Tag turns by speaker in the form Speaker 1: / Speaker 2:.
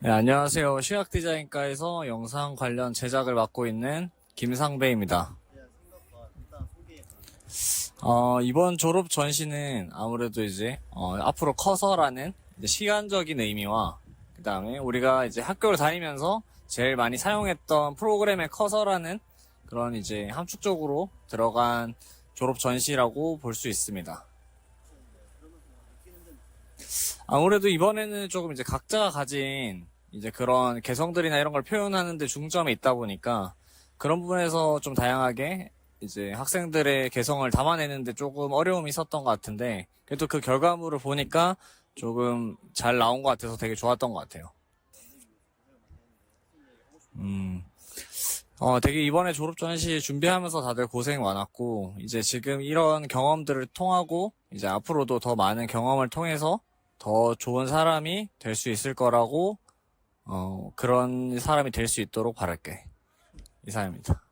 Speaker 1: 네, 안녕하세요. 시각 디자인과에서 영상 관련 제작을 맡고 있는 김상배입니다. 어, 이번 졸업 전시는 아무래도 이제 어, 앞으로 커서라는 이제 시간적인 의미와 그 다음에 우리가 이제 학교를 다니면서 제일 많이 사용했던 프로그램의 커서라는 그런 이제 함축적으로 들어간 졸업 전시라고 볼 수 있습니다. 아무래도 이번에는 조금 이제 각자가 가진 이제 그런 개성들이나 이런 걸 표현하는데 중점이 있다 보니까 그런 부분에서 좀 다양하게 이제 학생들의 개성을 담아내는데 조금 어려움이 있었던 것 같은데 그래도 그 결과물을 보니까 조금 잘 나온 것 같아서 되게 좋았던 것 같아요. 음, 어, 되게 이번에 졸업 전시 준비하면서 다들 고생 많았고, 이제 지금 이런 경험들을 통하고, 이제 앞으로도 더 많은 경험을 통해서 더 좋은 사람이 될 수 있을 거라고, 어, 그런 사람이 될 수 있도록 바랄게. 이상입니다.